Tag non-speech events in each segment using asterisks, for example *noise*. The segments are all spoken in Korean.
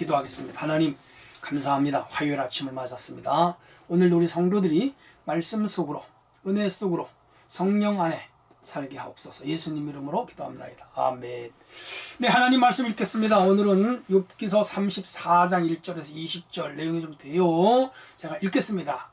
네, 기도하겠습니다. 하나님 감사합니다. 화요일 아침을 맞았습니다. 오늘도 우리 성도들이 말씀 속으로 은혜 속으로 성령 안에 살게 하옵소서. 예수님 이름으로 기도합니다. 아멘. 네, 하나님 말씀 읽겠습니다. 오늘은 욥기서 34장 1절에서 20절 내용이 좀 돼요. 제가 읽겠습니다.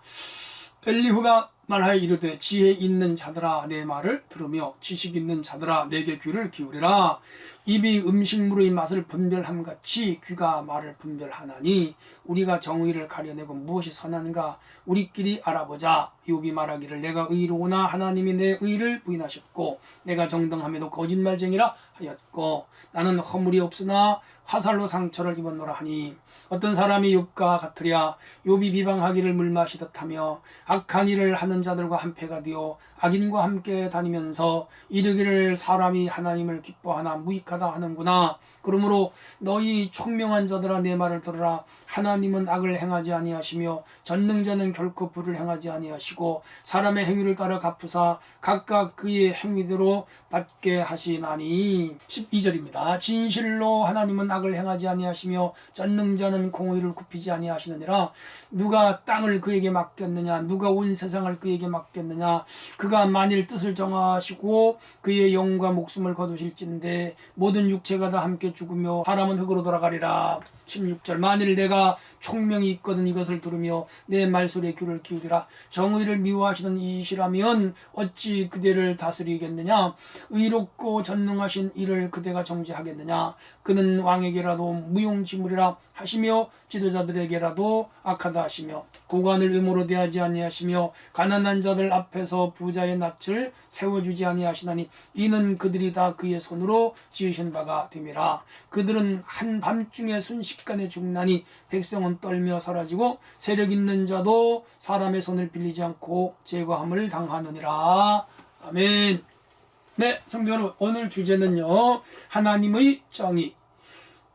엘리후가 말하여 이르되 지혜 있는 자들아 내 말을 들으며 지식 있는 자들아 내게 귀를 기울이라. 입이 음식물의 맛을 분별함 같이 귀가 말을 분별하나니 우리가 정의를 가려내고 무엇이 선한가 우리끼리 알아보자. 욥이 말하기를 내가 의로우나 하나님이 내 의를 부인하셨고 내가 정당함에도 거짓말쟁이라 하였고 나는 허물이 없으나 화살로 상처를 입었노라 하니 어떤 사람이 욥과 같으랴. 욥이 비방하기를 물 마시듯 하며 악한 일을 하는 자들과 한패가 되어 악인과 함께 다니면서 이르기를 사람이 하나님을 기뻐하나 무익하다 하는구나 그러므로 너희 총명한 자들아 내 말을 들으라. 하나님은 악을 행하지 아니하시며 전능자는 결코 불을 행하지 아니하시고 사람의 행위를 따라 갚으사 각각 그의 행위대로 받게 하시나니. 12절입니다. 진실로 하나님은 악을 행하지 아니하시며 전능자는 공의를 굽히지 아니하시느니라. 누가 땅을 그에게 맡겼느냐 누가 온 세상을 그에게 맡겼느냐 그가 만일 뜻을 정하시고 그의 영과 목숨을 거두실진데 모든 육체가 다 함께 죽으며 사람은 흙으로 돌아가리라 16절. 만일 내가 총명이 있거든 이것을 들으며 내 말소리에 귀를 기울이라. 정의를 미워하시는 이시라면 어찌 그대를 다스리겠느냐? 의롭고 전능하신 이를 그대가 정죄하겠느냐? 그는 왕에게라도 무용지물이라 하시며 지도자들에게라도 악하다 하시며 고관을 의무로 대하지 아니하시며 가난한 자들 앞에서 부자의 낯을 세워주지 아니하시나니 이는 그들이 다 그의 손으로 지으신 바가 됨이라. 그들은 한밤중에 순식 간에 죽나니 백성은 떨며 사라지고 세력 있는 자도 사람의 손을 빌리지 않고 제거함을 당하느니라 아멘 네 성도 여러분 오늘 주제는요 하나님의 정의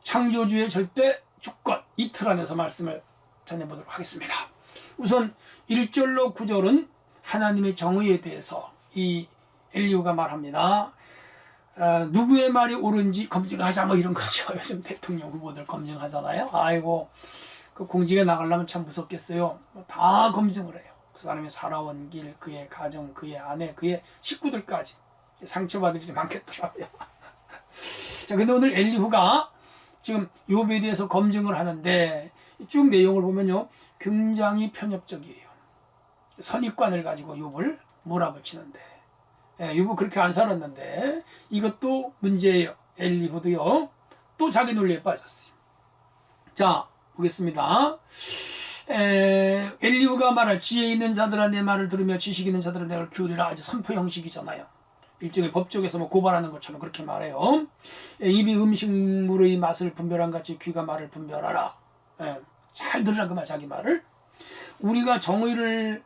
창조주의 절대 주권 이틀 안에서 말씀을 전해보도록 하겠습니다. 우선 1절로 9절은 하나님의 정의에 대해서 이 엘리우가 말합니다. 어, 누구의 말이 옳은지 검증하자 뭐 이런 거죠. *laughs* 요즘 대통령 후보들 검증하잖아요. 아이고 그 공직에 나가려면 참 무섭겠어요. 뭐다 검증을 해요. 그 사람이 살아온 길, 그의 가정, 그의 아내, 그의 식구들까지 상처받을 일이 많겠더라고요. *laughs* 자, 근데 오늘 엘리후가 지금 욥에 대해서 검증을 하는데 쭉 내용을 보면요 굉장히 편협적이에요. 선입관을 가지고 욥을 몰아붙이는데 예, 욥은 그렇게 안 살았는데 이것도 문제예요. 엘리후도요 또 자기 논리에 빠졌어요. 자 보겠습니다. 에, 엘리후가 말할 지혜 있는 자들아 내 말을 들으며 지식 있는 자들아 내가 기울이라 이제 선포 형식이잖아요. 일종의 법적에서 뭐 고발하는 것처럼 그렇게 말해요. 에, 입이 음식물의 맛을 분별한 같이 귀가 말을 분별하라. 에, 잘 들으라 그말 자기 말을. 우리가 정의를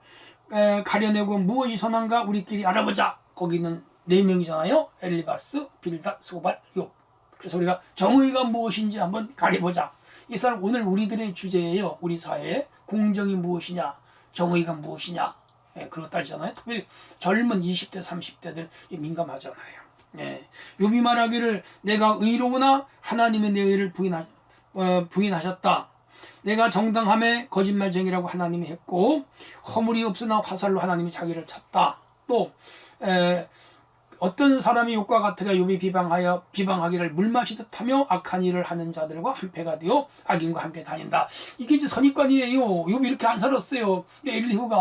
에, 가려내고 무엇이 선한가 우리끼리 알아보자. 거기는 네 명이잖아요. 엘리바스, 빌다, 소발, 욥. 그래서 우리가 정의가 무엇인지 한번 가려보자. 이 사람 오늘 우리들의 주제예요. 우리 사회에 공정이 무엇이냐, 정의가 무엇이냐. 예, 그런 거 따지잖아요. 특별히 젊은 20대, 30대들 민감하잖아요. 예. 요비 말하기를 내가 의로우나 하나님의 내 의를 부인하, 어, 부인하셨다. 내가 정당함에 거짓말쟁이라고 하나님이 했고 허물이 없으나 화살로 하나님이 자기를 쳤다. 또 에, 어떤 사람이 욕과 같으가 욥이 비방하여 비방하기를 물 마시듯 하며 악한 일을 하는 자들과 한패가 되어 악인과 함께 다닌다. 이게 이제 선입관이에요. 욥이 이렇게 안 살았어요. 엘리후가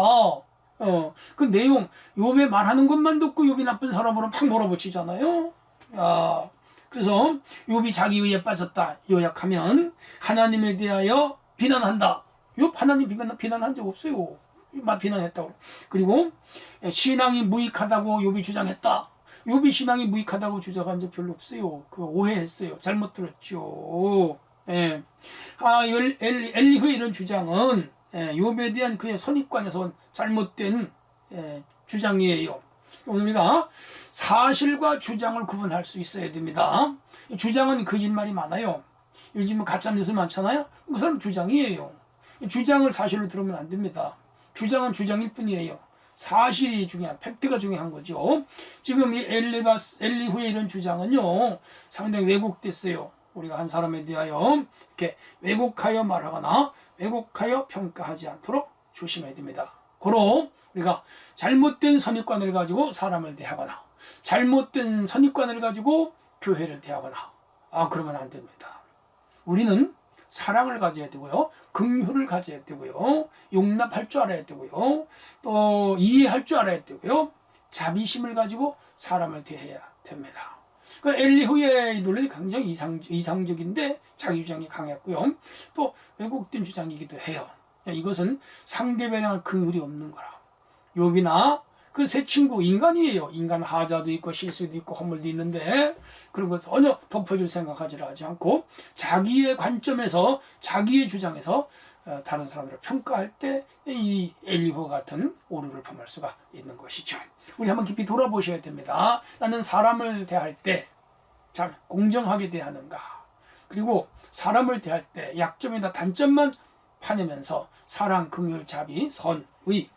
어, 그 내용 욥의 말하는 것만 듣고 욥이 나쁜 사람으로 막 몰아붙이잖아요. 야, 그래서 욥이 자기 의에 빠졌다. 요약하면 하나님에 대하여 비난한다. 욥 하나님 비난 비난한 적 없어요. 막 비난했다고. 그리고 신앙이 무익하다고 욥이 주장했다. 욥이 신앙이 무익하다고 주장한 적 별로 없어요. 그 오해했어요. 잘못 들었죠. 예. 아, 엘, 엘, 엘리후의 이런 주장은 예, 욥에 대한 그의 선입관에서 온 잘못된 예, 주장이에요. 오늘 우리가 사실과 주장을 구분할 수 있어야 됩니다. 주장은 거짓말이 많아요. 요즘 가짜 뉴스 많잖아요. 그 사람 주장이에요. 주장을 사실로 들으면 안 됩니다. 주장은 주장일 뿐이에요. 사실이 중요한 팩트가 중요한 거죠. 지금 이 엘리바스 엘리후의 이런 주장은요 상당히 왜곡됐어요. 우리가 한 사람에 대하여 이렇게 왜곡하여 말하거나 왜곡하여 평가하지 않도록 조심해야 됩니다. 고로 우리가 잘못된 선입관을 가지고 사람을 대하거나 잘못된 선입관을 가지고 교회를 대하거나 아 그러면 안 됩니다. 우리는 사랑을 가져야 되고요. 긍휼을 가져야 되고요. 용납할 줄 알아야 되고요. 또 이해할 줄 알아야 되고요. 자비심을 가지고 사람을 대해야 됩니다. 그 엘리후의 논리는 굉장히 이상, 이상적인데 자기 주장이 강했고요. 또 왜곡된 주장이기도 해요. 이것은 상대방에 대한 긍휼이 없는 거라. 욥이나 그세 친구 인간이에요. 인간 하자도 있고 실수도 있고 허물도 있는데 그런 거 전혀 덮어줄 생각하지 하지 않고 자기의 관점에서 자기의 주장에서 어, 다른 사람들을 평가할 때 이 엘리호 같은 오류를 범할 수가 있는 것이죠. 우리 한번 깊이 돌아보셔야 됩니다. 나는 사람을 대할 때참 공정하게 대하는가? 그리고 사람을 대할 때 약점이나 단점만 파내면서 사랑, 긍휼, 자비, 선, 의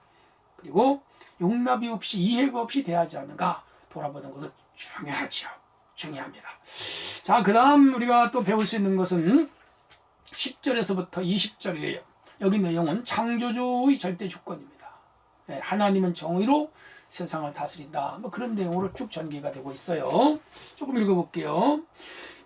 그리고 용납이 없이 이해가 없이 대하지 않는가 돌아보는 것은 중요하죠. 중요합니다. 자, 그 다음 우리가 또 배울 수 있는 것은 10절에서부터 20절이에요. 여기 내용은 창조주의 절대 조건입니다. 예, 하나님은 정의로 세상을 다스린다. 뭐 그런 내용으로 쭉 전개가 되고 있어요. 조금 읽어볼게요.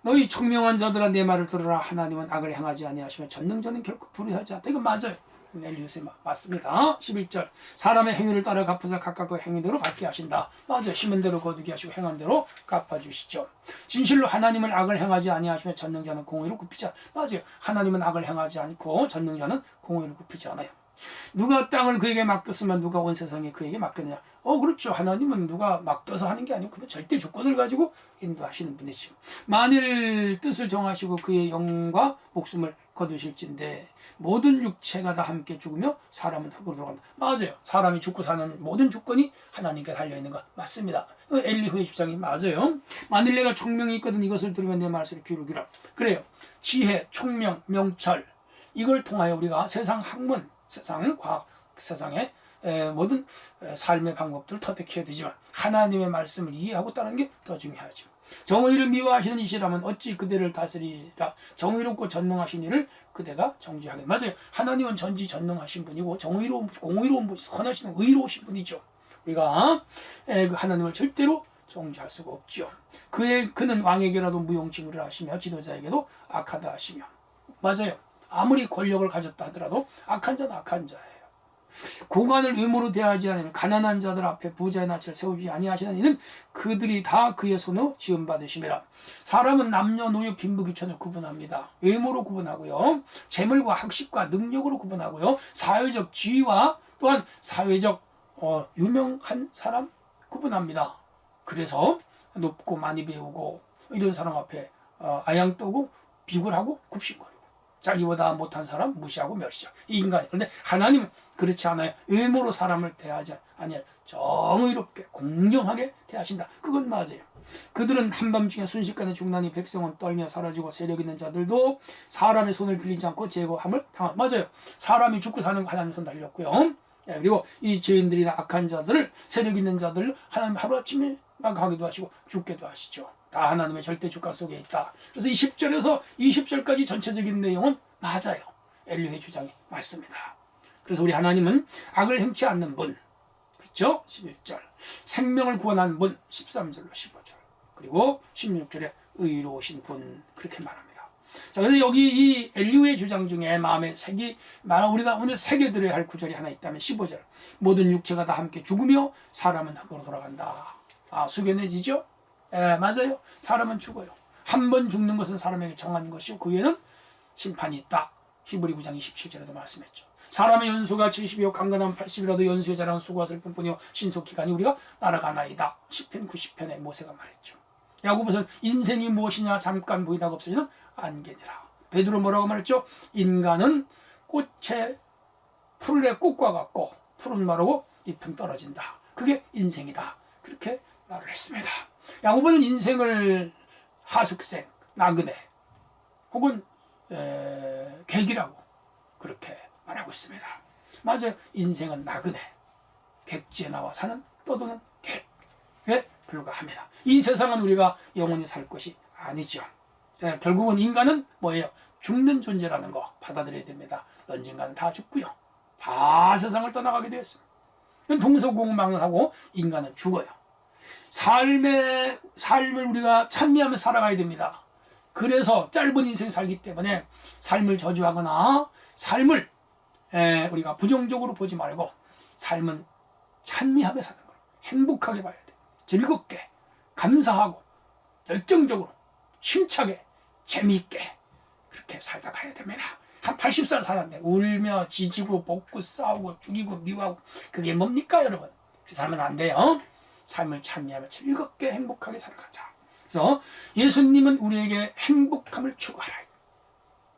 너희 총명한 자들아 내 말을 들으라. 하나님은 악을 행하지 아니하시며 전능자는 결코 불의하지 않다. 이거 맞아요. 엘리우스에 맞습니다. 11절 사람의 행위를 따라 갚으사 각각 그 행위대로 받게 하신다. 맞아요. 심은 대로 거두게 하시고 행한 대로 갚아주시죠. 진실로 하나님을 악을 행하지 아니하시며 전능자는 공의로 굽히지 않 맞아요. 하나님은 악을 행하지 않고 전능자는 공의로 굽히지 않아요. 누가 땅을 그에게 맡겼으면 누가 온 세상에 그에게 맡겼느냐? 어 그렇죠. 하나님은 누가 맡겨서 하는 게 아니고 그냥 절대 조건을 가지고 인도하시는 분이죠. 만일 뜻을 정하시고 그의 영과 목숨을 거두실진데 모든 육체가 다 함께 죽으며 사람은 흙으로 들어간다. 맞아요. 사람이 죽고 사는 모든 조건이 하나님께 달려 있는 거 맞습니다. 그 엘리후의 주장이 맞아요. 만일 내가 총명이 있거든 이것을 들으면 내 말씀을 기울기라. 그래요. 지혜, 총명, 명철 이걸 통하여 우리가 세상 학문 세상 과학 세상의 모든 삶의 방법들을 터득해야 되지만 하나님의 말씀을 이해하고 따르는 게 더 중요하죠. 정의를 미워하시는 이시라면 어찌 그대를 다스리라 정의롭고 전능하신 이를 그대가 정지하게 맞아요. 하나님은 전지 전능하신 분이고 정의로운 공의로운 분, 선하신 의로우신 분이죠. 우리가 그 하나님을 절대로 정지할 수가 없죠. 그의 그는 왕에게라도 무용지물을 하시며 지도자에게도 악하다 하시며 맞아요. 아무리 권력을 가졌다 하더라도 악한 자는 악한 자예요. 고관을 의무로 대하지 않으면 가난한 자들 앞에 부자의 낯을 세우지 아니하시는 이는 그들이 다 그의 손으로 지음 받으심이라. 사람은 남녀노소 빈부귀천을 구분합니다. 외모로 구분하고요. 재물과 학식과 능력으로 구분하고요. 사회적 지위와 또한 사회적 어, 유명한 사람 구분합니다. 그래서 높고 많이 배우고 이런 사람 앞에 어, 아양 떠고 비굴하고 굽신거려. 자기보다 못한 사람 무시하고 멸시죠. 이 인간. 그런데 하나님은 그렇지 않아요. 외모로 사람을 대하지 아니에요. 정의롭게 공정하게 대하신다. 그건 맞아요. 그들은 한밤중에 순식간에 중난이 백성은 떨며 사라지고 세력 있는 자들도 사람의 손을 빌리지 않고 제거함을 당한 맞아요. 사람이 죽고 사는 거 하나님 손 달렸고요. 예, 그리고 이 죄인들이나 악한 자들을 세력 있는 자들 하나님 하루아침에 나가기도 하시고 죽게도 하시죠. 다 하나님의 절대 주권 속에 있다. 그래서 이 10절에서 20절까지 전체적인 내용은 맞아요. 엘리의 주장이 맞습니다. 그래서 우리 하나님은 악을 행치 않는 분, 그렇죠? 11절. 생명을 구원한 분, 13절로 15절. 그리고 16절에 의로우신 분, 그렇게 말합니다. 자, 근데 여기 이 엘리우의 주장 중에 마음에 색이, 우리가 오늘 새겨들어야 할 구절이 하나 있다면 15절. 모든 육체가 다 함께 죽으며 사람은 흙으로 돌아간다. 아, 숙연해지죠? 예, 맞아요. 사람은 죽어요. 한 번 죽는 것은 사람에게 정한 것이고 그 위에는 심판이 있다. 히브리 9장 27절에도 말씀했죠. 사람의 연수가 70이요 강건한 80이라도 연수의 자랑은 수고하실 뿐뿐이요 신속기간이 우리가 날아가나이다. 10편 90편에 모세가 말했죠. 야고보선 인생이 무엇이냐 잠깐 보이다가 없어지는 안개니라. 베드로 뭐라고 말했죠? 인간은 꽃에 풀의 꽃과 같고 푸른 마르고 잎은 떨어진다. 그게 인생이다. 그렇게 말을 했습니다. 야고보는 인생을 하숙생, 나그네 혹은 에, 객이라고 그렇게 말하고 있습니다. 맞아요. 인생은 나그네. 객지에 나와 사는 떠도는 객에 불과합니다. 이 세상은 우리가 영원히 살 것이 아니죠. 예, 결국은 인간은 뭐예요? 죽는 존재라는 거 받아들여야 됩니다. 언젠가는 다 죽고요. 다 세상을 떠나가게 되었습니다. 동서공망하고 인간은 죽어요. 삶의 삶을 우리가 찬미하며 살아가야 됩니다. 그래서 짧은 인생 살기 때문에 삶을 저주하거나 삶을 에, 우리가 부정적으로 보지 말고 삶은 찬미하며 사는 거 행복하게 봐야 돼. 즐겁게 감사하고 열정적으로 힘차게 재미있게 그렇게 살다 가야 됩니다. 한 80살 살았는데 울며 지지고 볶고 싸우고 죽이고 미워하고 그게 뭡니까 여러분? 그 삶은 안 돼요. 삶을 찬미하며 즐겁게 행복하게 살아가자. 그래서 예수님은 우리에게 행복함을 추구하라.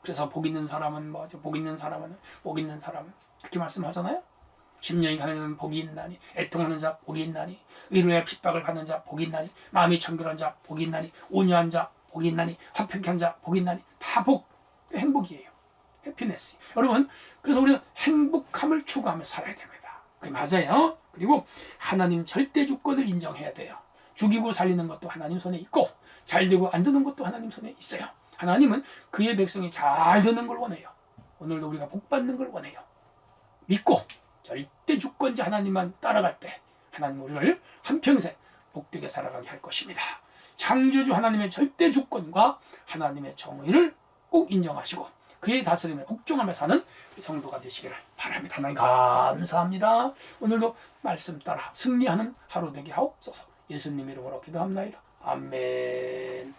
그래서 복 있는 사람은 뭐죠? 복 있는 사람은 복 있는 사람은 그렇게 말씀하잖아요. 심령이 가는 복이 있나니 애통하는 자 복이 있나니 의로의 핍박을 받는 자 복이 있나니 마음이 청결한 자 복이 있나니 온유한 자 복이 있나니 화평케 한자 복이 있나니 다 복 행복이에요. 해피네스. 여러분 그래서 우리는 행복함을 추구하며 살아야 됩니다. 그게 맞아요. 그리고 하나님 절대 주권을 인정해야 돼요. 죽이고 살리는 것도 하나님 손에 있고 잘 되고 안 되는 것도 하나님 손에 있어요. 하나님은 그의 백성이 잘 되는 걸 원해요. 오늘도 우리가 복 받는 걸 원해요. 믿고 절대 주권자 하나님만 따라갈 때 하나님 우리를 한평생 복되게 살아가게 할 것입니다. 창조주 하나님의 절대 주권과 하나님의 정의를 꼭 인정하시고 그의 다스림에 복종하며 사는 성도가 되시기를 바랍니다. 하나님 감사합니다. 오늘도 말씀 따라 승리하는 하루 되게 하옵소서. 예수님 이름으로 기도합니다. 아멘.